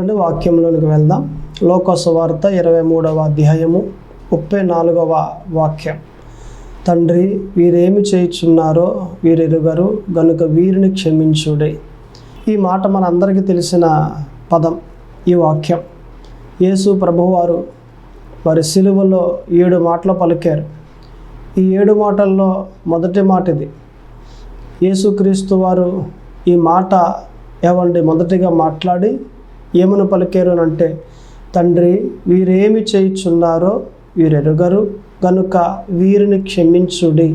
చూడండి వాక్యంలోనికి వెళ్దాం. లోకసువార్త ఇరవై మూడవ అధ్యాయము ముప్పై నాలుగవ వాక్యం. తండ్రి వీరేమి చేయుచున్నారో వీరెరుగరు గనుక వీరిని క్షమించుడే. ఈ మాట మనందరికీ తెలిసిన పదం ఈ వాక్యం. యేసు ప్రభువారు వారి సిలువలో ఏడు మాటలు పలికారు. ఈ ఏడు మాటల్లో మొదటి మాట ఇది యేసుక్రీస్తు వారు ఈ మాట ఏమండి మొదటిగా మాట్లాడి ఏమను పలికారు అని అంటే తండ్రి వీరేమి చేయుచున్నారో వీరెరుగరు గనుక వీరిని క్షమించుడి.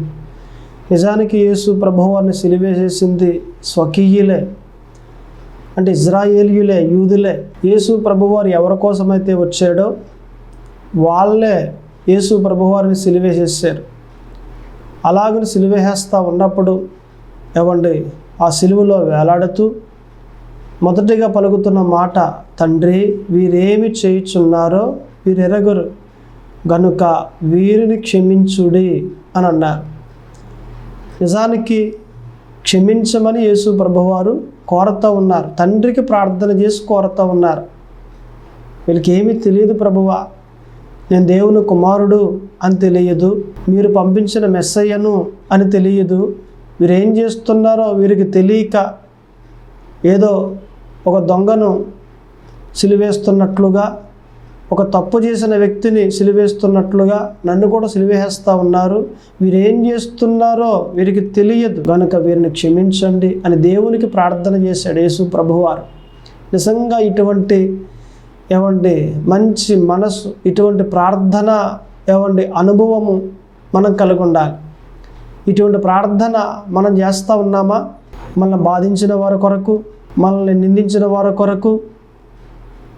నిజానికి యేసు ప్రభువారిని సిలివేసేసింది స్వకీయులే అంటే ఇజ్రాయేలీయులే యూదులే. యేసు ప్రభువారు ఎవరి కోసమైతే వచ్చాడో వాళ్ళే యేసు ప్రభువారిని సిలివేసేసారు అలాగని సిలివేసేస్తూ ఉన్నప్పుడు ఏమండి ఆ సిలువలో వేలాడుతూ మొదటిగా పలుకుతున్న మాట తండ్రి వీరేమి చేయుచున్నారో వీరెరగరు. గనుక వీరిని క్షమించుడి అని అన్నారు. నిజానికి క్షమించమని యేసు ప్రభువారు కోరుతూ ఉన్నారు. తండ్రికి ప్రార్థన చేసి కోరుతూ ఉన్నారు. వీళ్ళకి ఏమీ తెలియదు ప్రభువా. నేను దేవుని కుమారుడు అని తెలియదు. మీరు పంపించిన మెస్సయ్యను అని తెలియదు. వీరేం చేస్తున్నారో వీరికి తెలియక ఏదో ఒక దొంగను సిలివేస్తున్నట్లుగా ఒక తప్పు చేసిన వ్యక్తిని సిలివేస్తున్నట్లుగా నన్ను కూడా సిలివేస్తూ ఉన్నారు. వీరేం చేస్తున్నారో వీరికి తెలియదు. కనుక వీరిని క్షమించండి అని దేవునికి ప్రార్థన చేశాడు యేసు ప్రభువారు. నిజంగా ఇటువంటి ఏమండి మంచి మనసు ఇటువంటి ప్రార్థన ఏమండి అనుభవము మనం కలిగి ఉండాలి ఇటువంటి ప్రార్థన మనం చేస్తూ ఉన్నామా? మనల్ని బాధించిన వారి కొరకు మనల్ని నిందించిన వారి కొరకు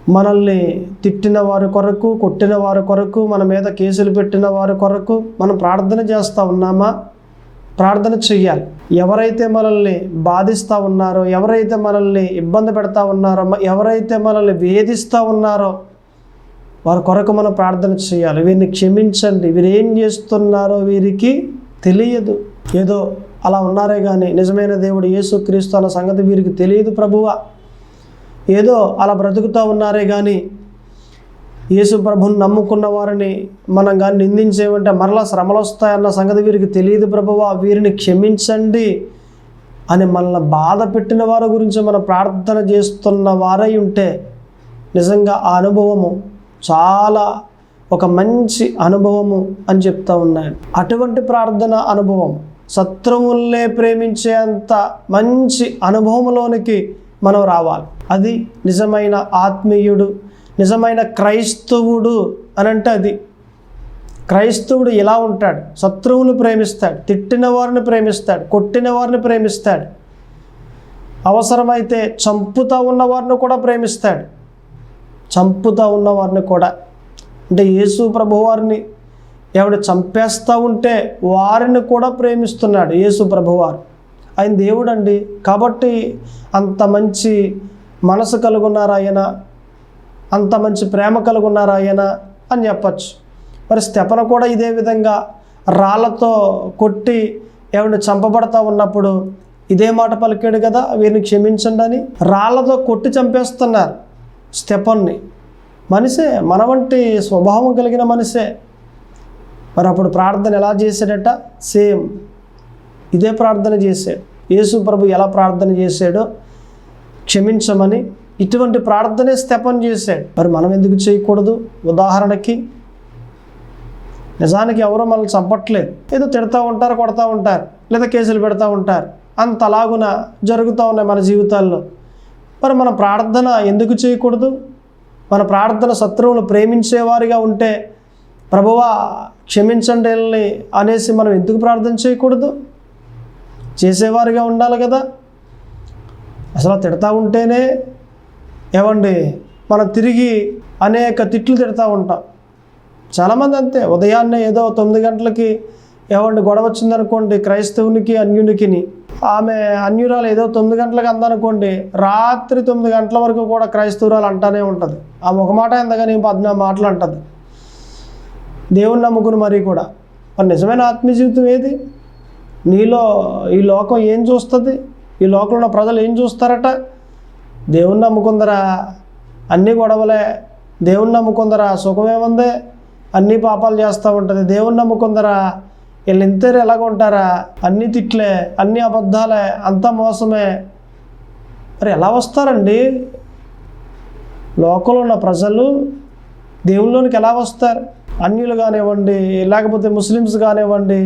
మనల్ని తిట్టిన వారి కొరకు కొట్టిన వారి కొరకు మన మీద కేసులు పెట్టిన వారి కొరకు మనం ప్రార్థన చేస్తూ ఉన్నామా? ప్రార్థన చెయ్యాలి. ఎవరైతే మనల్ని బాధిస్తూ ఉన్నారో ఎవరైతే మనల్ని ఇబ్బంది పెడతా ఉన్నారో ఎవరైతే మనల్ని వేధిస్తూ ఉన్నారో వారి కొరకు మనం ప్రార్థన చేయాలి వీరిని క్షమించండి. వీరు ఏం చేస్తున్నారో వీరికి తెలియదు. ఏదో అలా ఉన్నారే కానీ నిజమైన దేవుడు యేసుక్రీస్తు అన్న సంగతి వీరికి తెలియదు ప్రభువా. ఏదో అలా బ్రతుకుతూ ఉన్నారే కానీ యేసు ప్రభుని నమ్ముకున్న వారిని మనం కానీ నిందించేమంటే మరలా శ్రమలు వస్తాయన్న సంగతి వీరికి తెలియదు ప్రభువా. వీరిని క్షమించండి అని మనల్ని బాధ పెట్టిన వారి గురించి మనం ప్రార్థన చేస్తున్న వారై ఉంటే నిజంగా ఆ అనుభవము చాలా ఒక మంచి అనుభవము అని చెప్తా ఉన్నాను. అటువంటి ప్రార్థన అనుభవం శత్రువుల్నే ప్రేమించేంత మంచి అనుభవంలోనికి మనం రావాలి. అది నిజమైన ఆత్మీయుడు నిజమైన క్రైస్తవుడు అని అంటే అది. క్రైస్తవుడు ఇలా ఉంటాడు. శత్రువులు ప్రేమిస్తాడు తిట్టిన వారిని ప్రేమిస్తాడు కొట్టిన వారిని ప్రేమిస్తాడు. అవసరమైతే చంపుతా ఉన్నవారిని కూడా ప్రేమిస్తాడు. చంపుతా ఉన్నవారిని కూడా. అంటే యేసు ప్రభువారిని ఎవడు చంపేస్తూ ఉంటే వారిని కూడా ప్రేమిస్తున్నాడు యేసు ప్రభువారు. ఆయన దేవుడు అండి కాబట్టి అంత మంచి మనసు కలుగున్నారు ఆయన? అంత మంచి ప్రేమ కలుగున్నారు ఆయన? అని చెప్పచ్చు. మరి స్తెపన కూడా ఇదే విధంగా రాళ్ళతో కొట్టి ఎవరిని చంపబడతా ఉన్నప్పుడు ఇదే మాట పలికాడు కదా వీరిని క్షమించండి అని రాళ్ళతో కొట్టి చంపేస్తున్నారు స్టెపన్ని మనిషే మన వంటి స్వభావం కలిగిన మనిషే. మరి అప్పుడు ప్రార్థన ఎలా చేశాడట? సేమ్ ఇదే ప్రార్థన చేశాడు. యేసు ప్రభు ఎలా ప్రార్థన చేశాడో క్షమించమని ఇటువంటి ప్రార్థనే స్థెపం చేశాడు. మరి మనం ఎందుకు చేయకూడదు? ఉదాహరణకి నిజానికి ఎవరో మనల్ని చంపట్లేదు. ఏదో తిడతా ఉంటారు కొడతా ఉంటారు లేదా కేసులు పెడతా ఉంటారు. అంత అలాగున జరుగుతూ ఉన్నాయి మన జీవితాల్లో. మరి మన ప్రార్థన ఎందుకు చేయకూడదు? మన ప్రార్థన శత్రువులు ప్రేమించేవారిగా ఉంటే ప్రభువా క్షమించండి వీళ్ళని అనేసి మనం ఎందుకు ప్రార్థన చేయకూడదు? చేసేవారిగా ఉండాలి కదా. అసలు తిడతా ఉంటేనే ఏమండి మనం తిరిగి అనేక తిట్లు తిడతా ఉంటాం. చాలామంది అంతే ఉదయాన్నే ఏదో తొమ్మిది గంటలకి ఏమండి గొడవ వచ్చిందనుకోండి క్రైస్తవునికి అన్యునికిని. ఆమె అన్యురాలు ఏదో తొమ్మిది గంటలకు అందనుకోండి రాత్రి తొమ్మిది గంటల వరకు కూడా క్రైస్తవురాలు అంటానే ఉంటుంది. ఆమె ఒక మాట ఎంతగానే పద్నాలుగు మాటలు అంటుంది. దేవుని నమ్ముకుని మరీ కూడా. మరి నిజమైన ఆత్మజీవితం ఏది? నీలో ఈ లోకం ఏం చూస్తుంది? ఈ లోకంలో ఉన్న ప్రజలు ఏం చూస్తారట? దేవుణ్ణి నమ్ముకుందరా? అన్నీ గొడవలే. దేవుణ్ణి నమ్ముకుందరా? సుఖమేముంది? అన్ని పాపాలు చేస్తూ ఉంటుంది. దేవుణ్ణి నమ్ముకుందరా? వీళ్ళు ఇంతేరు ఎలాగుంటారా అన్ని తిట్లే అన్ని అబద్ధాలే అంతా మోసమే. మరి ఎలా వస్తారండి? లోకంలో ఉన్న ప్రజలు దేవుళ్ళలోనికి ఎలా వస్తారు? అన్యులు కానివ్వండి లేకపోతే ముస్లిమ్స్ కానివ్వండి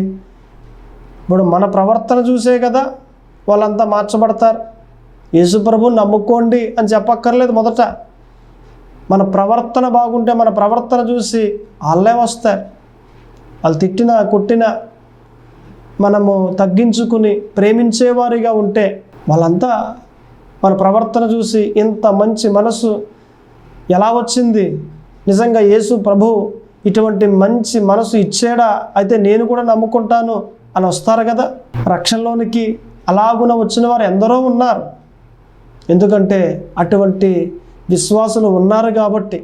ఇప్పుడు మన ప్రవర్తన చూసే కదా వాళ్ళంతా మార్చబడతారు. యేసు ప్రభుని నమ్ముకోండి అని చెప్పక్కర్లేదు మొదట. మన ప్రవర్తన బాగుంటే మన ప్రవర్తన చూసి వాళ్ళే వస్తారు. వాళ్ళు తిట్టినా కొట్టినా మనము తగ్గించుకుని ప్రేమించేవారిగా ఉంటే వాళ్ళంతా మన ప్రవర్తన చూసి ఇంత మంచి మనసు ఎలా వచ్చింది? నిజంగా యేసు ప్రభు ఇటువంటి మంచి మనసు ఇచ్చేడా అయితే నేను కూడా నమ్ముకుంటాను అని వస్తారు కదా. రక్షణలోనికి అలాగున వచ్చిన వారు ఎందరో ఉన్నారు. ఎందుకంటే అటువంటి విశ్వాసులు ఉన్నారు కాబట్టి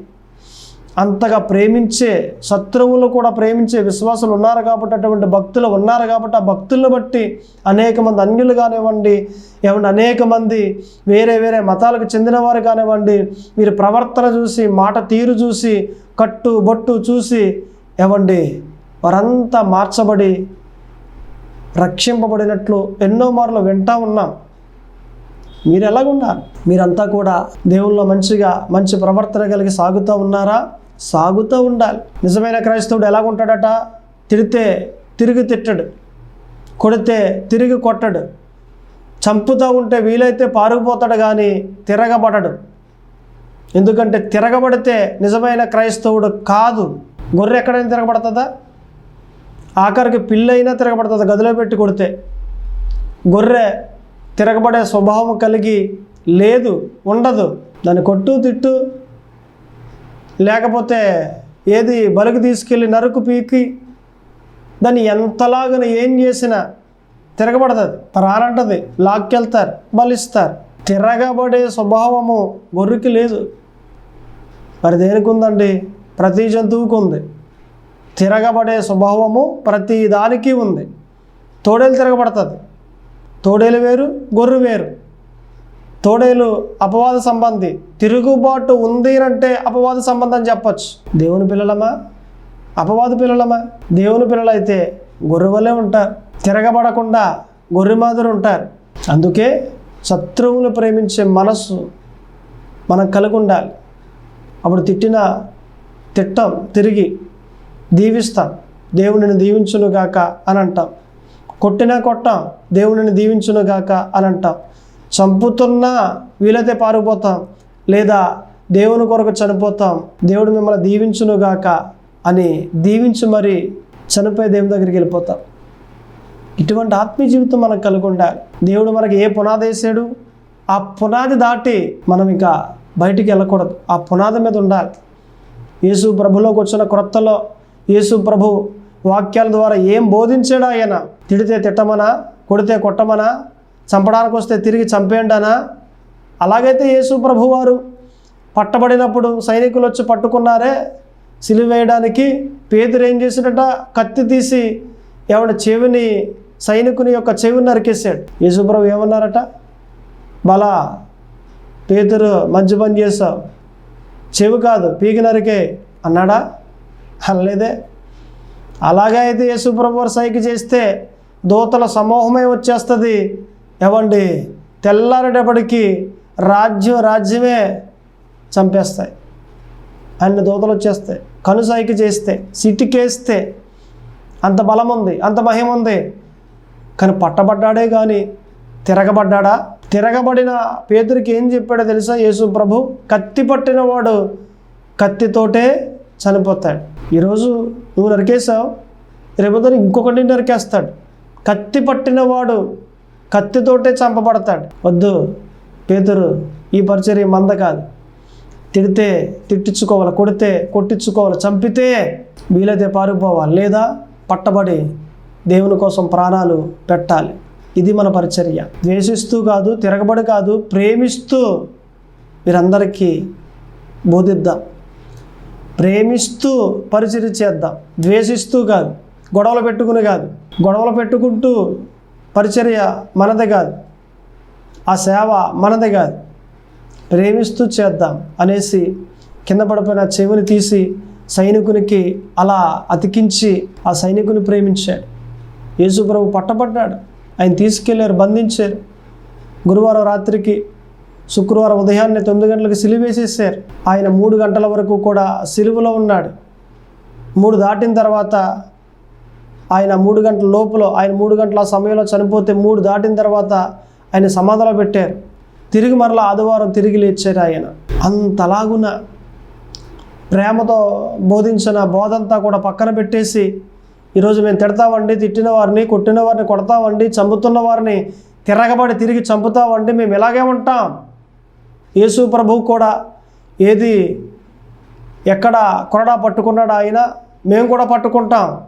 అంతగా ప్రేమించే శత్రువులు కూడా ప్రేమించే విశ్వాసులు ఉన్నారు కాబట్టి అటువంటి భక్తులు ఉన్నారు కాబట్టి ఆ భక్తులను బట్టి అనేక మంది అన్యులు కానివ్వండి ఏమంటే అనేక మంది వేరే వేరే మతాలకు చెందినవారు కానివ్వండి వీరి ప్రవర్తన చూసి మాట తీరు చూసి కట్టు బొట్టు చూసి ఏమండి? వారంతా మార్చబడి రక్షింపబడినట్లు ఎన్నో మార్లు వింటా ఉన్నాం. మీరు ఎలాగున్నారు మీరంతా కూడా దేవుల్లో మంచిగా మంచి ప్రవర్తన కలిగి సాగుతూ ఉన్నారా? సాగుతూ ఉండాలి. నిజమైన క్రైస్తవుడు ఎలాగుంటాడట? తిడితే తిరిగి తిట్టడు. కొడితే తిరిగి కొట్టడు. చంపుతూ ఉంటే వీలైతే పారుకుపోతాడు కానీ తిరగబడడు. ఎందుకంటే తిరగబడితే నిజమైన క్రైస్తవుడు కాదు. గొర్రె ఎక్కడైనా తిరగబడుతుందా? ఆఖరికి పిల్లైనా తిరగబడుతుంది? గదిలో పెట్టి కొడితే. గొర్రె తిరగబడే స్వభావం కలిగి లేదు ఉండదు. దాన్ని కొట్టు తిట్టు. లేకపోతే ఏది? బలికి తీసుకెళ్ళి నరుకు పీకి. దాన్ని ఎంతలాగా ఏం చేసినా తిరగబడుతుంది. రానంటది లాక్కెళ్తారు బలిస్తారు. తిరగబడే స్వభావము గొర్రెకి లేదు. మరి దేనికి ఉందండి? ప్రతి జంతువుకు ఉంది. తిరగబడే స్వభావము ప్రతి దానికి ఉంది. తోడేలు తిరగబడుతుంది. తోడేలు వేరు గొర్రె వేరు. తోడేలు అపవాద సంబంధి. తిరుగుబాటు ఉంది అంటే అపవాద సంబంధం చెప్పచ్చు. దేవుని పిల్లలమా? అపవాద పిల్లలమా? దేవుని పిల్లలైతే గొర్రె వలె ఉంటారు. తిరగబడకుండా గొర్రె మాదిరి ఉంటారు. అందుకే శత్రువులు ప్రేమించే మనస్సు మనం కలిగి ఉండాలి అప్పుడు తిట్టిన తిట్టం తిరిగి దీవిస్తాం దేవునిని దీవించును గాక అని అంటాం. కొట్టినా కొట్టాం దేవునిని దీవించును గాక అని అంటాం. చంపుతున్నా వీలైతే పారిపోతాం లేదా దేవుని కొరకు చనిపోతాం దేవుడు మిమ్మల్ని దీవించునుగాక అని దీవించి మరి చనిపోయి దేవుని దగ్గరికి వెళ్ళిపోతాం. ఇటువంటి ఆత్మీయ జీవితం మనకు కలిగి ఉండాలి దేవుడు మనకి ఏ పునాది వేసాడు? ఆ పునాది దాటి మనం ఇంకా బయటికి వెళ్ళకూడదు. ఆ పునాది మీద ఉండాలి. యేసు ప్రభులోకి వచ్చిన క్రొత్తలో యేసు ప్రభు వాక్యాల ద్వారా ఏం బోధించాడు ఆయన? తిడితే తిట్టమనా? కొడితే కొట్టమనా? చంపడానికి వస్తే తిరిగి చంపేయండానా? అలాగైతే యేసు ప్రభు వారు పట్టబడినప్పుడు సైనికులు వచ్చి పట్టుకున్నారే. సిలివేయడానికి పేదరు ఏం చేసినట కత్తి తీసి ఎవడ చెవిని సైనికుని యొక్క చెవిని నరికేశాడు. యేసుప్రభు ఏమన్నారట? బలా పేదరు మంచి పని చేస్తావు చెవి కాదు పీకి నరికే అన్నాడా? అనలేదే. అలాగే అయితే యేసుప్రభు సైకి చేస్తే దూతల సమూహమే వచ్చేస్తుంది. ఏమండి తెల్లారేటప్పటికి రాజ్యం రాజ్యమే చంపేస్తాయి. అన్ని దూతలు వచ్చేస్తాయి కనుసైకి చేస్తే సిటికేస్తే అంత బలం ఉంది అంత మహిమ ఉంది కానీ పట్టబడ్డాడే కానీ తిరగబడ్డాడా? తిరగబడిన పేదరికి ఏం చెప్పాడో తెలుసా? యేసు ప్రభు కత్తి పట్టినవాడు కత్తితోటే చనిపోతాడు. ఈరోజు నువ్వు నరికేసావు రేపొద్దు ఇంకొకటి నరికేస్తాడు. కత్తి పట్టినవాడు కత్తితోటే చంపబడతాడు. వద్దు పేదరు ఈ పరిచర్య మంద కాదు. తిడితే తిట్టించుకోవాలి కొడితే కొట్టించుకోవాలి చంపితే వీలైతే పారిపోవాలి లేదా పట్టబడి దేవుని కోసం ప్రాణాలు పెట్టాలి. ఇది మన పరిచర్య. ద్వేషిస్తూ కాదు తిరగబడి కాదు ప్రేమిస్తూ మీరందరికీ బోధిద్దాం. ప్రేమిస్తూ పరిచర్య చేద్దాం. ద్వేషిస్తూ కాదు గొడవలు పెట్టుకుని కాదు గొడవలు పెట్టుకుంటూ పరిచర్య మనదే కాదు ఆ సేవ మనదే కాదు. ప్రేమిస్తూ చేద్దాం అనేసి కింద పడిపోయిన చెవిని తీసి సైనికునికి అలా అతికించి ఆ సైనికుని ప్రేమించాడు. యేసుప్రభు పట్టబడ్డాడు. ఆయన తీసుకెళ్ళారు బంధించారు. గురువారం రాత్రికి శుక్రవారం ఉదయాన్నే తొమ్మిది గంటలకు సిలివేసేసారు ఆయన మూడు గంటల వరకు కూడా సిలువలో ఉన్నాడు. మూడు దాటిన తర్వాత ఆయన మూడు గంటల లోపల ఆయన మూడు గంటల సమయంలో చనిపోతే మూడు దాటిన తర్వాత ఆయన సమాధిలో పెట్టారు. తిరిగి మరలా ఆదివారం తిరిగి లేచారు ఆయన. అంతలాగున ప్రేమతో బోధించిన బోధంతా కూడా పక్కన పెట్టేసి ఈరోజు మేము తిడతామండి తిట్టిన వారిని కొట్టిన వారిని కొడతామండి చంపుతున్న వారిని తిరగబడి తిరిగి చంపుతామండి మేము ఇలాగే ఉంటాం. యేసు ప్రభువు కూడా ఏది ఎక్కడ కొరడా పట్టుకున్నాడు ఆయన? మేము కూడా పట్టుకుంటాం.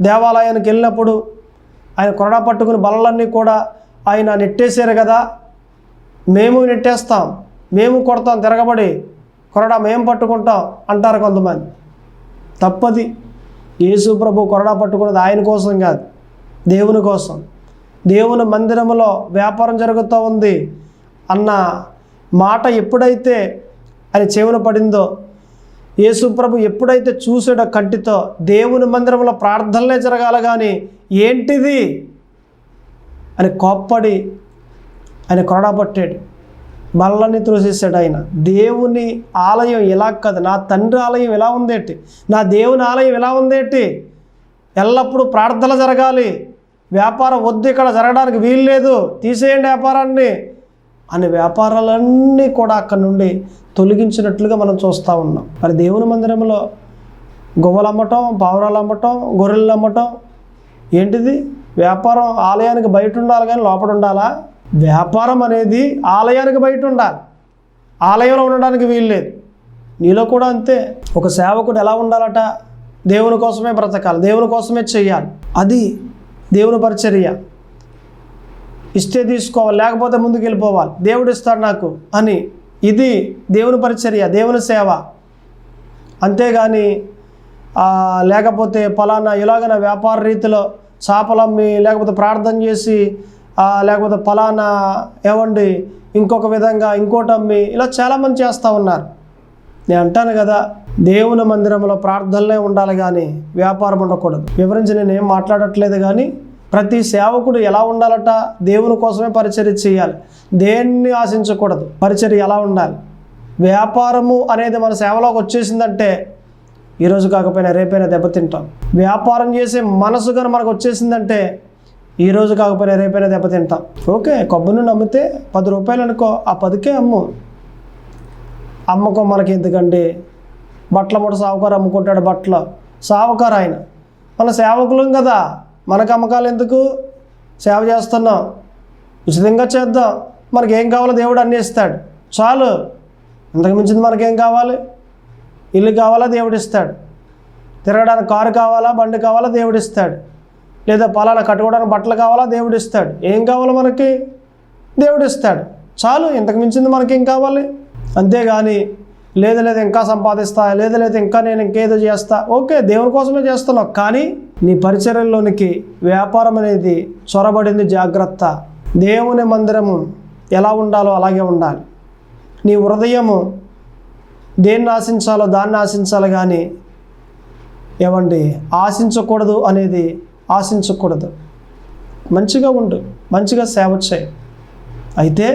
దేవాలయానికి వెళ్ళినప్పుడు ఆయన కొరడా పట్టుకుని బలలన్నీ కూడా ఆయన నెట్టేశారు కదా. మేము నెట్టేస్తాం. మేము కొడతాం తిరగబడి. కొరడా మేము పట్టుకుంటాం అంటారు కొంతమంది. తప్పది. యేసు ప్రభు కొరడా పట్టుకున్నది ఆయన కోసం కాదు దేవుని కోసం. దేవుని మందిరంలో వ్యాపారం జరుగుతూ ఉంది అన్న మాట ఎప్పుడైతే అది చెవున పడిందో యేసుప్రభు ఎప్పుడైతే చూసాడో కంటితో దేవుని మందిరంలో ప్రార్థనలే జరగాల కానీ ఏంటిది? అని కోప్పడి ఆయన కొరడా పట్టాడు. బల్లని త్రోసేసాడు ఆయన. దేవుని ఆలయం ఇలా కాదు. నా తండ్రి ఆలయం ఎలా ఉందేటి? నా దేవుని ఆలయం ఎలా ఉందేటి? ఎల్లప్పుడూ ప్రార్థన జరగాలి. వ్యాపారం వద్దు ఇక్కడ జరగడానికి వీలు లేదు తీసేయండి వ్యాపారాన్ని అనే వ్యాపారాలన్నీ కూడా అక్కడ నుండి తొలగించినట్లుగా మనం చూస్తూ ఉన్నాం. మరి దేవుని మందిరంలో గువ్వలు అమ్మటం పావురాలు అమ్మటం గొర్రెలు అమ్మటం ఏంటిది? వ్యాపారం ఆలయానికి బయట ఉండాలి కానీ లోపల ఉండాలా? వ్యాపారం అనేది ఆలయానికి బయట ఉండాలి. ఆలయంలో ఉండడానికి వీలు లేదు. నీలో కూడా అంతే. ఒక సేవకుడు ఎలా ఉండాలట? దేవుని కోసమే బ్రతకాలి. దేవుని కోసమే చెయ్యాలి. అది దేవుని పరిచర్య. ఇస్తే తీసుకోవాలి లేకపోతే ముందుకు వెళ్ళిపోవాలి దేవుడు ఇస్తాడు నాకు అని. ఇది దేవుని పరిచర్య దేవుని సేవ. అంతేగాని లేకపోతే ఫలానా ఇలాగన వ్యాపార రీతిలో చేపలమ్మి లేకపోతే ప్రార్థన చేసి లేకపోతే ఫలానా ఏవండి ఇంకొక విధంగా ఇంకోటి అమ్మి ఇలా చాలామంది చేస్తూ ఉన్నారు. నేను అంటాను కదా దేవుని మందిరంలో ప్రార్థనలే ఉండాలి కానీ వ్యాపారం ఉండకూడదు. వివరించి నేను ఏం మాట్లాడట్లేదు కానీ ప్రతి సేవకుడు ఎలా ఉండాలట దేవుని కోసమే పరిచర్య చేయాలి. దేన్ని ఆశించకూడదు పరిచర్య ఎలా ఉండాలి. వ్యాపారము అనేది మన సేవలోకి వచ్చేసిందంటే ఈరోజు కాకపోయినా రేపైనా దెబ్బతింటాం. వ్యాపారం చేసే మనసు కానీ మనకు వచ్చేసిందంటే ఈ రోజు కాకపోయినా రేపైనా దెబ్బతింటాం. ఓకే కొబ్బరిని నమ్మితే పది రూపాయలు అనుకో ఆ పదికే అమ్ము. అమ్మకం మనకి ఎందుకండి? బట్టల మూట సావుకారు అమ్ముకుంటాడు బట్టలు. సావుకారు ఆయన. మన సేవకులం కదా. మనకు అమ్మకాలు ఎందుకు? సేవ చేస్తున్నాం. ఉచితంగా చేద్దాం. మనకి ఏం కావాలో దేవుడు అన్నీ ఇస్తాడు. చాలు. ఇంతకు మించింది మనకేం కావాలి? ఇల్లు కావాలా? దేవుడు ఇస్తాడు. తిరగడానికి కారు కావాలా? బండి కావాలా? దేవుడు ఇస్తాడు. లేదా పలానా కట్టుకోవడానికి బట్టలు కావాలా? దేవుడు ఇస్తాడు. ఏం కావాలో మనకి? దేవుడు ఇస్తాడు. చాలు ఇంతకు మించింది మనకేం కావాలి? అంతేగాని లేదు లేదు ఇంకా సంపాదిస్తా లేదు లేదు ఇంకా నేను ఇంకేదో చేస్తా. ఓకే దేవుని కోసమే చేస్తున్నావు. కానీ నీ పరిచర్యలోనికి వ్యాపారం అనేది చొరబడింది జాగ్రత్త. దేవుని మందిరము ఎలా ఉండాలో అలాగే ఉండాలి. నీ హృదయము దేన్ని ఆశించాలో దాన్ని ఆశించాలి కానీ ఏమండి ఆశించకూడదు అనేది ఆశించకూడదు. మంచిగా ఉండు మంచిగా సేవ చేయి. అయితే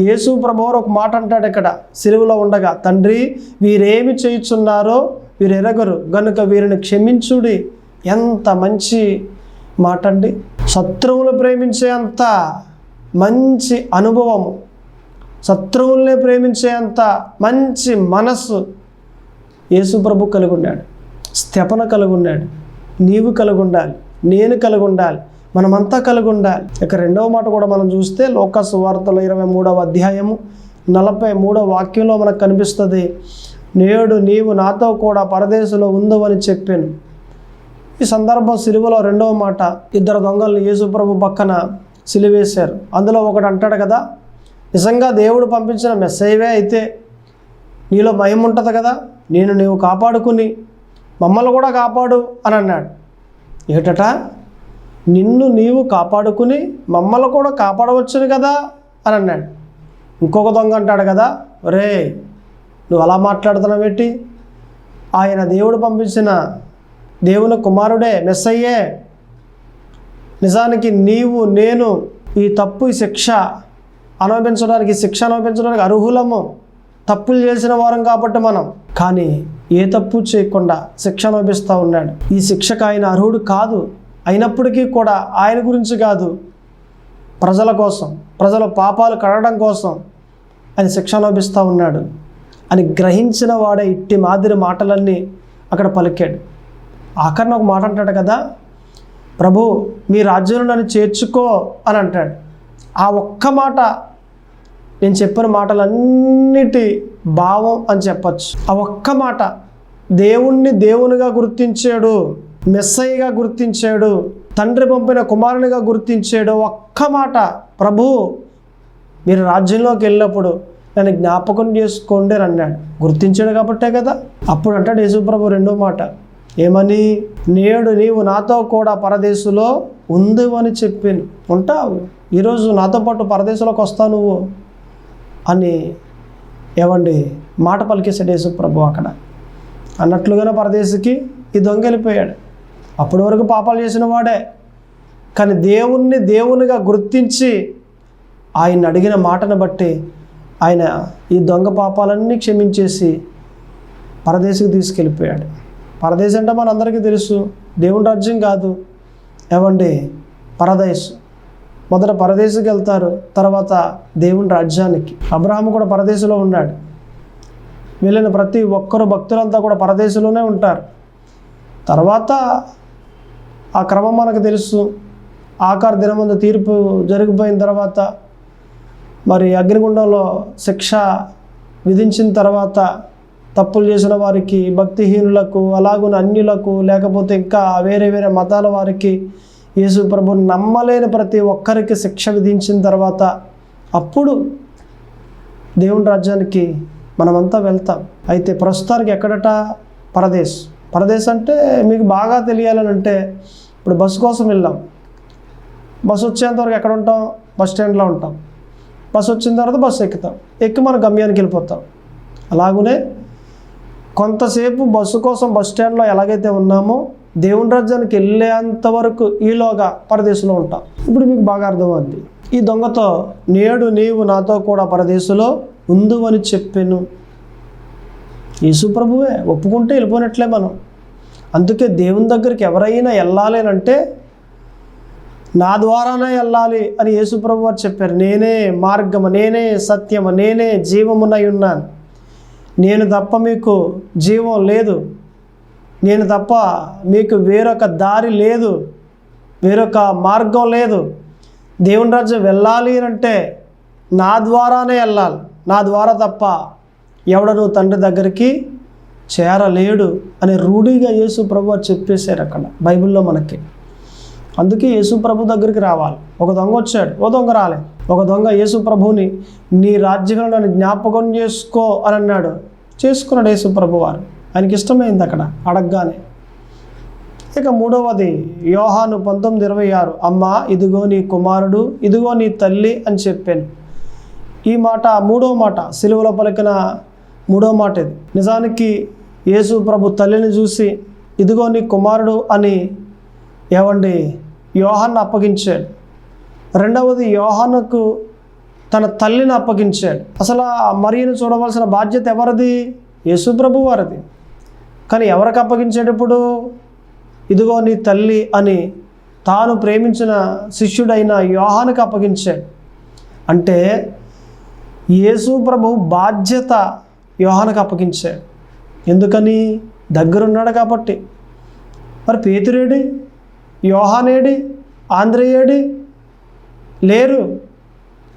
యేసు ప్రభువారు ఒక మాట అంటాడు ఇక్కడ సిలువలో ఉండగా తండ్రి వీరేమి చేయుచున్నారో వీరు ఎరగరు గనుక వీరిని క్షమించుడి. ఎంత మంచి మాట అండి. శత్రువులు ప్రేమించే అంత మంచి అనుభవము శత్రువుల్ని ప్రేమించే అంత మంచి మనస్సు యేసు ప్రభు కలిగి ఉన్నాడు స్థెపన కలిగి ఉన్నాడు నీవు కలిగి ఉండాలి నేను కలిగి ఉండాలి మనమంతా కలిగి ఉండాలి ఇక రెండవ మాట కూడా మనం చూస్తే లోకసు వార్తలు ఇరవై మూడవ అధ్యాయము నలభై మూడవ వాక్యంలో మనకు కనిపిస్తుంది నేడు నీవు నాతో కూడా పరదేశంలో ఉందవని చెప్పాను. ఈ సందర్భం సిలువలో రెండవ మాట ఇద్దరు దొంగలు యేసుప్రభు పక్కన సిలివేశారు. అందులో ఒకడు అంటాడు కదా నిజంగా దేవుడు పంపించిన మెస్సేవే అయితే నీలో భయం ఉంటుంది కదా నేను నీవు కాపాడుకుని మమ్మల్ని కూడా కాపాడు అని అన్నాడు. ఏటట? నిన్ను నీవు కాపాడుకుని మమ్మల్ని కూడా కాపాడవచ్చును కదా? అని అన్నాడు. ఇంకొక దొంగ అంటాడు కదా రే నువ్వు అలా మాట్లాడుతున్నావేంటి ఆయన దేవుడు పంపించిన దేవుని కుమారుడే మెస్సయ్యే. నిజానికి నీవు నేను ఈ తప్పు శిక్ష అనుభవించడానికి శిక్ష అనుభవించడానికి అర్హులము. తప్పులు చేసిన వారం కాబట్టి మనం. కానీ ఏ తప్పు చేయకుండా శిక్ష లభిస్తూ ఉన్నాడు. ఈ శిక్షకు ఆయన అర్హుడు కాదు. అయినప్పటికీ కూడా ఆయన గురించి కాదు. ప్రజల కోసం ప్రజల పాపాలు కడగడం కోసం ఆయన శిక్ష లభిస్తూ ఉన్నాడు. అని గ్రహించిన వాడే ఇట్టి మాదిరి మాటలన్నీ అక్కడ పలికాడు. ఆఖరిన ఒక మాట అంటాడు కదా ప్రభు మీ రాజ్యంలో నన్ను చేర్చుకో అని అంటాడు. ఆ ఒక్క మాట నేను చెప్పిన మాటలన్నిటి భావం అని చెప్పచ్చు. ఆ ఒక్క మాట దేవుణ్ణి దేవునిగా గుర్తించాడు మెస్సయ్యగా గుర్తించాడు తండ్రి పంపిన కుమారునిగా గుర్తించాడు. ఒక్క మాట ప్రభు మీరు రాజ్యంలోకి వెళ్ళినప్పుడు నన్ను జ్ఞాపకం చేసుకోండి అన్నాడు. గుర్తించాడు కాబట్టే కదా. అప్పుడు అంటాడు యేసుప్రభు రెండో మాట ఏమని? నేడు నీవు నాతో కూడా పరదేశంలో ఉంది అని చెప్పాను. ఉంటావు. ఈరోజు నాతో పాటు పరదేశంలోకి వస్తావు నువ్వు. అని ఏమండి మాట పలికేసాడు యేసుప్రభు అక్కడ. అన్నట్లుగానే పరదేశికి ఈ దొంగ వెళ్ళిపోయాడు. అప్పటి వరకు పాపాలు చేసిన వాడే. కానీ దేవుణ్ణి దేవునిగా గుర్తించి ఆయన అడిగిన మాటను బట్టి ఆయన ఈ దొంగ పాపాలన్నీ క్షమించేసి పరదేశికి తీసుకెళ్ళిపోయాడు. పరదేశం అంటే మనందరికీ తెలుసు దేవుని రాజ్యం కాదు. ఏమండి పరదేశ్. మొదట పరదేశికి వెళ్తారు తర్వాత దేవుని రాజ్యానికి. అబ్రహాం కూడా పరదేశంలో ఉన్నాడు. వెళ్ళిన ప్రతి ఒక్కరు భక్తులంతా కూడా పరదేశంలోనే ఉంటారు. తర్వాత ఆ క్రమం మనకు తెలుసు. ఆకార దినమందు తీర్పు జరిగిపోయిన తర్వాత మరి అగ్నిగుండంలో శిక్ష విధించిన తర్వాత తప్పులు చేసిన వారికి భక్తిహీనులకు అలాగున అన్యులకు లేకపోతే ఇంకా వేరే వేరే మతాల వారికి యేసు ప్రభు నమ్మలేని ప్రతి ఒక్కరికి శిక్ష విధించిన తర్వాత అప్పుడు దేవుని రాజ్యానికి మనమంతా వెళ్తాం. అయితే ప్రస్తుతానికి ఎక్కడట? పరదేశ్. పరదేశ్ అంటే మీకు బాగా తెలియాలని అంటే ఇప్పుడు బస్సు కోసం వెళ్ళాం. బస్సు వచ్చేంతవరకు ఎక్కడ ఉంటాం? బస్ స్టాండ్లో ఉంటాం. బస్సు వచ్చిన తర్వాత బస్సు ఎక్కుతాం. ఎక్కి మన గమ్యానికి వెళ్ళిపోతాం. అలాగనే కొంతసేపు బస్సు కోసం బస్ స్టాండ్లో ఎలాగైతే ఉన్నామో దేవుని రాజ్యానికి వెళ్ళేంత వరకు ఈలోగా పరదేశంలో ఉంటాం. ఇప్పుడు మీకు బాగా అర్థమవుద్ది. ఈ దొంగతో నేడు నీవు నాతో కూడా పరదేశంలో ఉందు అని చెప్పాను. యేసు ప్రభువే ఒప్పుకుంటే వెళ్ళిపోయినట్లే మనం. అందుకే దేవుని దగ్గరికి ఎవరైనా వెళ్ళాలి అని అంటే నా ద్వారానే వెళ్ళాలి అని యేసుప్రభు వారు చెప్పారు. నేనే మార్గము నేనే సత్యము నేనే జీవమునై ఉన్నాను. నేను తప్ప మీకు జీవం లేదు. నేను తప్ప మీకు వేరొక దారి లేదు వేరొక మార్గం లేదు. దేవుని రాజ్యం వెళ్ళాలి అని అంటే నా ద్వారానే వెళ్ళాలి. నా ద్వారా తప్ప ఎవడను తండ్రి దగ్గరికి చేరలేడు అని రూఢిగా యేసు ప్రభు చెప్పేశారు అక్కడ బైబిల్లో మనకి. అందుకే యేసు ప్రభు దగ్గరికి రావాలి. ఒక దొంగ వచ్చాడు ఓ దొంగ రాలే ఒక దొంగ యేసు ప్రభుని నీ రాజ్యంలో నన్ను జ్ఞాపకం చేసుకో అని అన్నాడు. చేసుకున్నాడు యేసు ప్రభు వారు. ఆయనకి ఇష్టమైంది అక్కడ అడగగానే. ఇక మూడవది యోహాను పంతొమ్మిది ఇరవై ఆరు అమ్మ ఇదిగో నీ కుమారుడు ఇదిగో నీ తల్లి అని చెప్పాను. ఈ మాట మూడవ మాట సిలువలో పలికిన మూడో మాట ఇది. నిజానికి యేసు ప్రభు తల్లిని చూసి ఇదిగో నీ కుమారుడు అని ఏవండి యోహాన్ని అప్పగించాడు. రెండవది యోహానుకు తన తల్లిని అప్పగించాడు. అసలు ఆ మరియను చూడవలసిన బాధ్యత ఎవరిది? యేసుప్రభు వారిది. కానీ ఎవరికి అప్పగించేటప్పుడు ఇదిగో నీ తల్లి అని తాను ప్రేమించిన శిష్యుడైన యోహానికి అప్పగించాడు అంటే యేసు ప్రభు బాధ్యత యోహానికి అప్పగించాడు ఎందుకని? దగ్గరున్నాడు కాబట్టి. మరి పేతురేడి యోహానేడి ఆంధ్రేయేడి లేరు.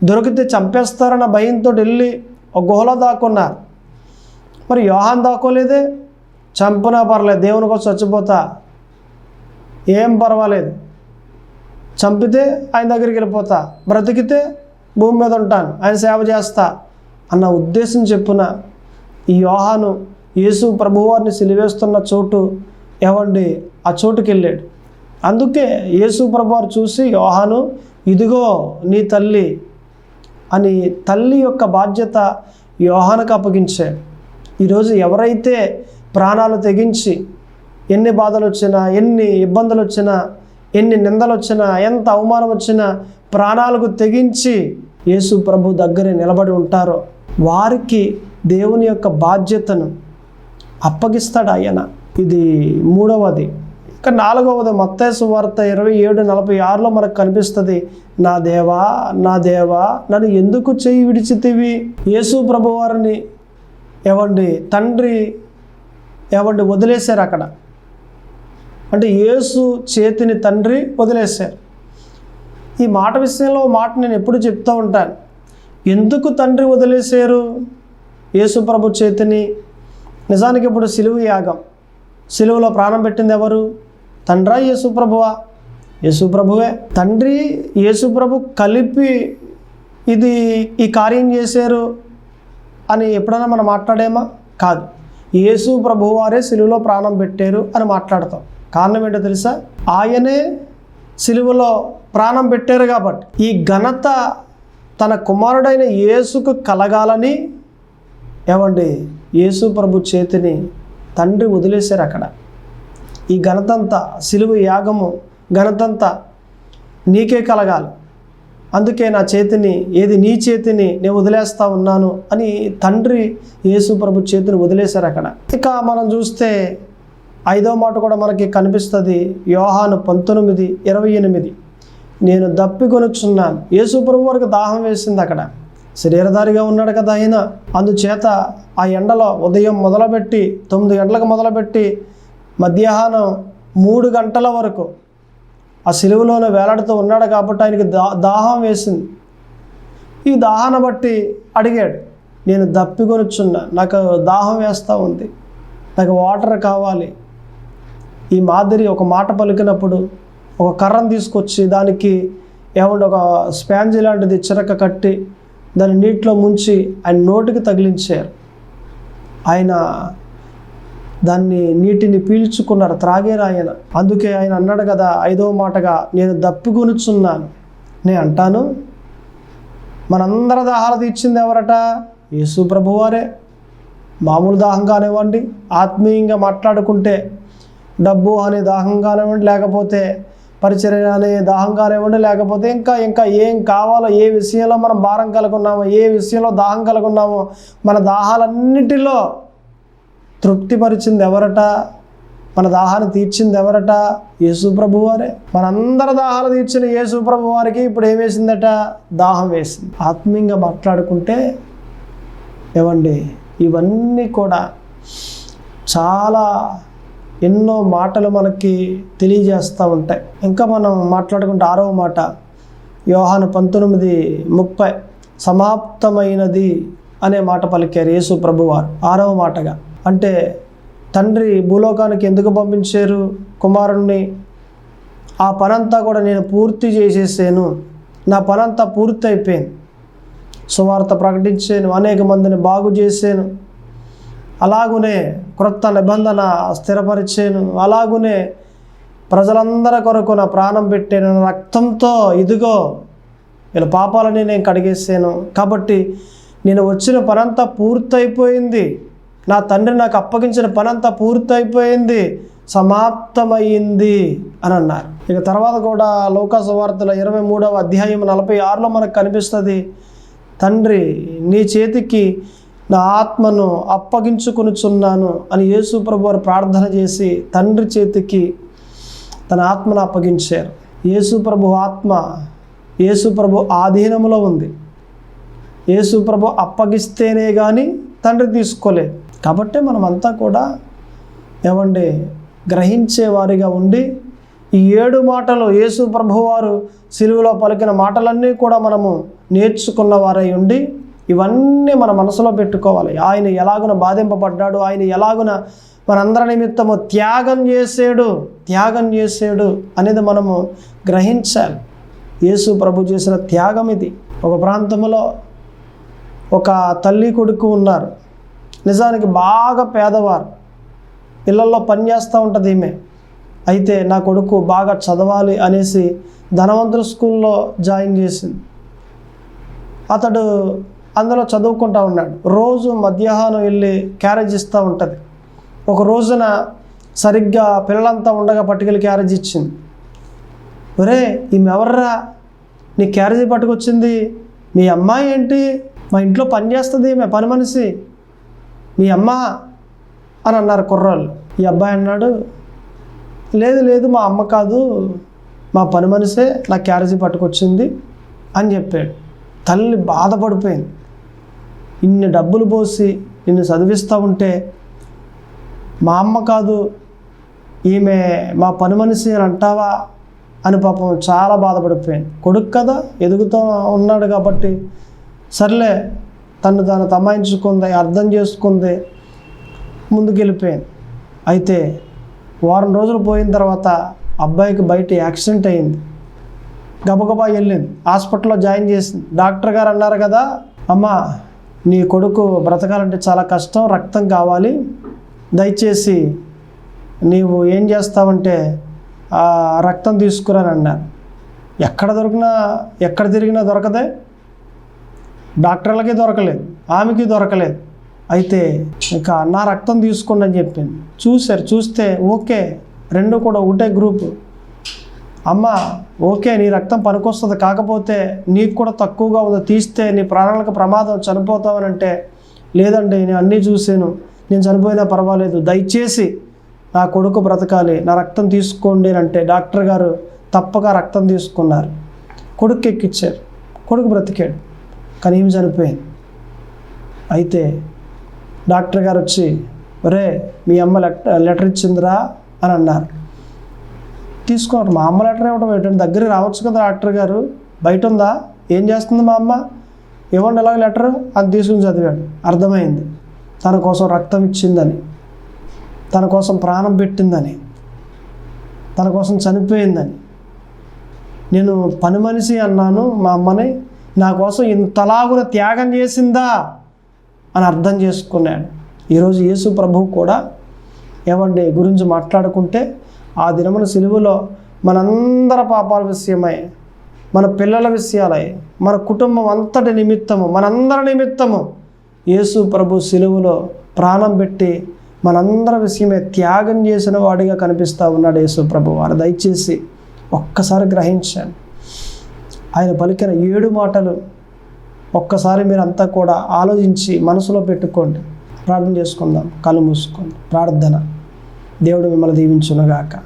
దొరికితే చంపేస్తారన్న భయంతో వెళ్ళి ఒక గుహలో దాక్కున్నారు. మరి యోహాన్ దాక్కోలేదే? చంపినా పర్లేదు దేవుని కోసం చచ్చిపోతా. ఏం పర్వాలేదు. చంపితే ఆయన దగ్గరికి వెళ్ళిపోతా. బ్రతికితే భూమి మీద ఉంటాను ఆయన సేవ చేస్తా అన్న ఉద్దేశం చెప్పున ఈ యోహాను యేసు ప్రభువారిని సిలివేస్తున్న చోటు ఏవండి? ఆ చోటుకి వెళ్ళాడు. అందుకే యేసు ప్రభువారు చూసి యోహాను ఇదిగో నీ తల్లి అని తల్లి యొక్క బాధ్యత యోహానికి అప్పగించాడు. ఈరోజు ఎవరైతే ప్రాణాలు తెగించి ఎన్ని బాధలు వచ్చినా ఎన్ని ఇబ్బందులు వచ్చినా ఎన్ని నిందలు వచ్చినా ఎంత అవమానం వచ్చినా ప్రాణాలకు తెగించి యేసు ప్రభు దగ్గర నిలబడి ఉంటారో వారికి దేవుని యొక్క బాధ్యతను అప్పగిస్తాడు ఆయన. ఇది మూడవది. ఇక నాలుగవది మత్తేసు వార్త ఇరవై ఏడు నలభై ఆరులో మనకు కనిపిస్తుంది నా దేవా నా దేవా నన్ను ఎందుకు చేయి విడిచితివి? యేసు ప్రభు వారిని ఏమండి తండ్రి ఎవండి వదిలేశారు అక్కడ. అంటే యేసు చేతిని తండ్రి వదిలేశారు. ఈ మాట విషయంలో మాట నేను ఎప్పుడు చెప్తూ ఉంటాను. ఎందుకు తండ్రి వదిలేశారు? యేసు ప్రభు చేతిని. నిజానికి ఇప్పుడు సిలువు యాగం. సిలువలో ప్రాణం పెట్టింది ఎవరు? తండ్రా యేసు ప్రభువా? యేసు ప్రభువే. తండ్రి యేసు ప్రభు కలిపి ఇది ఈ కార్యం చేశారు అని ఎప్పుడైనా మనం మాట్లాడేమా? కాదు. యేసు ప్రభువారే సిలువలో ప్రాణం పెట్టారు అని మాట్లాడతాం. కారణం ఏంటో తెలుసా? ఆయనే సిలువలో ప్రాణం పెట్టారు కాబట్టి. ఈ ఘనత తన కుమారుడైన యేసుకు కలగాలని ఏమండి? యేసు ప్రభు చేతిని తండ్రి వదిలేశారు అక్కడ. ఈ ఘనతంతా సిలువ యాగము ఘనతంతా నీకే కలగాలి. అందుకే నా చేతిని ఏది నీ చేతిని నేను వదిలేస్తా ఉన్నాను అని తండ్రి యేసు ప్రభు చేతిని వదిలేశారు అక్కడ. ఇక మనం చూస్తే ఐదో మాట కూడా మనకి కనిపిస్తుంది. యోహాను పంతొమ్మిది ఇరవై ఎనిమిది. నేను దప్పికొనుచున్నాను యేసు ప్రభు వరకు దాహం వేసింది అక్కడ. శరీరధారిగా ఉన్నాడు కదా ఆయన. అందుచేత ఆ ఎండలో ఉదయం మొదలుపెట్టి తొమ్మిది గంటలకు మొదలుపెట్టి మధ్యాహ్నం మూడు గంటల వరకు ఆ సిలువలోనే వేలాడుతూ ఉన్నాడు కాబట్టి ఆయనకి దా దాహం వేసింది. ఈ దాహాన్ని బట్టి అడిగాడు నేను దప్పికొనుచున్నా నాకు దాహం వేస్తూ ఉంది నాకు వాటర్ కావాలి. ఈ మాదిరి ఒక మాట పలికినప్పుడు ఒక కర్రను తీసుకొచ్చి దానికి ఏమంటే ఒక స్పాంజ్ లాంటిది చిరక కట్టి దాన్ని నీటిలో ముంచి ఆయన నోటికి తగిలించారు. ఆయన దాన్ని నీటిని పీల్చుకున్నారు త్రాగేరు ఆయన. అందుకే ఆయన అన్నాడు కదా ఐదవ మాటగా నేను దప్పికొనుచున్నాను. నేను అంటాను మనందరి దాహాలు తీర్చింది ఎవరట? యేసు ప్రభువారే. మామూలు దాహం కానివ్వండి ఆత్మీయంగా మాట్లాడుకుంటే డబ్బు అనే దాహం కానివ్వండి లేకపోతే పరిచర్య అనే దాహం కానివ్వండి లేకపోతే ఇంకా ఇంకా ఏం కావాలో ఏ విషయంలో మనం భారం కలుగున్నామో ఏ విషయంలో దాహం కలుగున్నామో మన దాహాలన్నిటిలో తృప్తిపరిచింది ఎవరట మన దాహాన్ని తీర్చింది ఎవరట యేసుప్రభు వారే మనందరి దాహాలు తీర్చిన యేసుప్రభు వారికి ఇప్పుడు ఏం వేసిందట? దాహం వేసింది. ఆత్మీయంగా మాట్లాడుకుంటే ఏమండి ఇవన్నీ కూడా చాలా ఎన్నో మాటలు మనకి తెలియజేస్తూ ఉంటాయి. ఇంకా మనం మాట్లాడుకుంటే ఆరవ మాట యోహాను పంతొమ్మిది ముప్పై సమాప్తమైనది అనే మాట పలికారు యేసు ప్రభువారు ఆరవ మాటగా అంటే తండ్రి భూలోకానికి ఎందుకు పంపించారు కుమారుణ్ణి? ఆ పనంతా కూడా నేను పూర్తి చేసేసాను. నా పనంతా పూర్తి అయిపోయింది. సువార్త ప్రకటించాను. అనేక మందిని బాగు చేశాను. అలాగునే క్రొత్త నిబంధన స్థిరపరిచాను. అలాగునే ప్రజలందరి కొరకు నా ప్రాణం పెట్టాను. నా రక్తంతో ఇదిగో వీళ్ళ పాపాలని నేను కడిగేసాను. కాబట్టి నేను వచ్చిన పనంతా పూర్తయిపోయింది. నా తండ్రి నాకు అప్పగించిన పనంతా పూర్తయిపోయింది సమాప్తమైంది అని అన్నారు. ఇక తర్వాత కూడా లోకాసు వార్తల ఇరవై మూడవ అధ్యాయం నలభై ఆరులో మనకు కనిపిస్తుంది తండ్రి నీ చేతికి నా ఆత్మను అప్పగించుకొనుచున్నాను అని యేసు ప్రభు వారు ప్రార్థన చేసి తండ్రి చేతికి తన ఆత్మను అప్పగించారు. యేసు ప్రభు ఆత్మ యేసు ప్రభు ఆధీనంలో ఉంది. యేసు ప్రభు అప్పగిస్తేనే కానీ తండ్రి తీసుకోలేదు. కాబట్టి మనమంతా కూడా ఏమండి గ్రహించేవారిగా ఉండి ఈ ఏడు మాటలు యేసు ప్రభువారు సిలువలో పలికిన మాటలన్నీ కూడా మనము నేర్చుకున్న వారై ఉండి ఇవన్నీ మన మనసులో పెట్టుకోవాలి. ఆయన ఎలాగున బాధింపబడ్డాడు ఆయన ఎలాగున మనందరి నిమిత్తము త్యాగం చేసాడు త్యాగం చేసాడు అనేది మనము గ్రహించాలి. యేసు ప్రభు చేసిన త్యాగం ఇది. ఒక ప్రాంతంలో ఒక తల్లి కొడుకు ఉన్నారు. నిజానికి బాగా పేదవారు. ఇళ్ళల్లో పని చేస్తూ ఉంటుంది ఈమె. అయితే నా కొడుకు బాగా చదవాలి అనేసి ధనవంతుల స్కూల్లో జాయిన్ చేసింది. అతడు అందులో చదువుకుంటూ ఉన్నాడు. రోజు మధ్యాహ్నం వెళ్ళి క్యారేజ్ ఇస్తూ ఉంటుంది. ఒక రోజున సరిగ్గా పిల్లలంతా ఉండగా పట్టుకెళ్ళి క్యారేజ్ ఇచ్చింది. ఒరే ఈమె ఎవర్రా నీ క్యారేజీ పట్టుకొచ్చింది? మీ అమ్మాయి ఏంటి? మా ఇంట్లో పని చేస్తుంది ఈమె పని మనిషి. మీ అమ్మ అని అన్నారు కుర్రాళ్ళు. ఈ అబ్బాయి అన్నాడు లేదు లేదు మా అమ్మ కాదు మా పని మనిషే నా క్యారేజీ పట్టుకొచ్చింది అని చెప్పాడు. తల్లి బాధపడిపోయింది. ఇన్ని డబ్బులు పోసి నిన్ను చదివిస్తూ ఉంటే మా అమ్మ కాదు ఈమె మా పని మనిషి అని అంటావా అని పాపం చాలా బాధపడిపోయింది. కొడుకు కదా ఎదుగుతూ ఉన్నాడు కాబట్టి సర్లే తను తాను తమాయించుకుంది అర్థం చేసుకుంది ముందుకెళ్ళిపోయింది. అయితే వారం రోజులు పోయిన తర్వాత అబ్బాయికి బయట యాక్సిడెంట్ అయింది. గబగబా వెళ్ళింది. హాస్పిటల్లో జాయిన్ చేసింది. డాక్టర్ గారు అన్నారు కదా అమ్మ నీ కొడుకు బ్రతకాలంటే చాలా కష్టం రక్తం కావాలి. దయచేసి నీవు ఏం చేస్తావంటే రక్తం తీసుకురాని అన్నారు. ఎక్కడ దొరికినా ఎక్కడ తిరిగినా దొరకదే. డాక్టర్లకి దొరకలేదు ఆమెకి దొరకలేదు. అయితే ఇక నా రక్తం తీసుకోండి అని చెప్పింది. చూశారు చూస్తే ఓకే రెండు కూడా ఒకటే గ్రూపు. అమ్మ ఓకే నీ రక్తం పనికొస్తుంది కాకపోతే నీకు కూడా తక్కువగా ఉంది తీస్తే నీ ప్రాణాలకు ప్రమాదం చనిపోతావని అంటే లేదండి నేను అన్నీ చూశాను. నేను చనిపోయినా పర్వాలేదు. దయచేసి నా కొడుకు బ్రతకాలి నా రక్తం తీసుకోండి అని అంటే డాక్టర్ గారు తప్పక రక్తం తీసుకున్నారు. కొడుకు ఎక్కిచ్చారు. కొడుకు బ్రతికాడు. కానీ ఏమి చనిపోయింది. అయితే డాక్టర్ గారు వచ్చి ఒరే మీ అమ్మ లెటర్ లెటర్ ఇచ్చిందిరా అని అన్నారు. తీసుకోండి మా అమ్మ లెటర్ ఇవ్వడం ఏంటంటే దగ్గరికి రావచ్చు కదా డాక్టర్ గారు. బయట ఉందా? ఏం చేస్తుంది మా అమ్మ? ఇవ్వండి ఎలాగ లెటర్ అది తీసుకుని చదివాడు. అర్థమైంది. తన కోసం రక్తం ఇచ్చిందని తన కోసం ప్రాణం పెట్టిందని తన కోసం చనిపోయిందని. నేను పని మనిషి అన్నాను మా అమ్మని. నా కోసం ఇంతలాగున త్యాగం చేసిందా అని అర్థం చేసుకున్నాడు. ఈరోజు యేసు ప్రభువు కూడా ఏమండి గురించి మాట్లాడుకుంటే ఆ దినమున సిలువలో మనందర పాపాల విషయమై మన పిల్లల విషయాలై మన కుటుంబం అంతటి నిమిత్తము మనందరి నిమిత్తము యేసు ప్రభు సిలువలో ప్రాణం పెట్టి మనందరి విషయమే త్యాగం చేసిన వాడిగా కనిపిస్తూ ఉన్నాడు యేసు ప్రభు వారు. దయచేసి ఒక్కసారి గ్రహించాను ఆయన పలికిన ఏడు మాటలు ఒక్కసారి మీరంతా కూడా ఆలోచించి మనసులో పెట్టుకోండి. ప్రార్థన చేసుకుందాం. కళ్ళు మూసుకోండి. ప్రార్థన. దేవుడు మిమ్మల్ని దీవించునుగాక.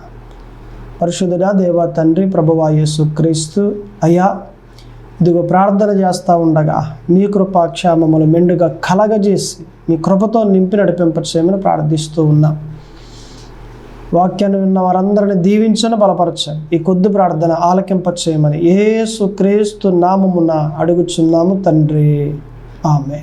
పరిశుద్ధుడా దేవ తండ్రి ప్రభువా యేసు క్రీస్తు. అయ్యా ఇదిగో ప్రార్థన చేస్తూ ఉండగా మీ కృపాక్షేమములు మెండుగా కలగజేసి మీ కృపతో నింపి నడిపింపచేయమని ప్రార్థిస్తూ ఉన్నాం. వాక్యాన్ని విన్న వారందరిని దీవించని బలపరచండి ఈ కొద్ది ప్రార్థన ఆలకింప చేయమని ఏసు క్రీస్తు నామమున అడుగుచున్నాము తండ్రి. ఆమె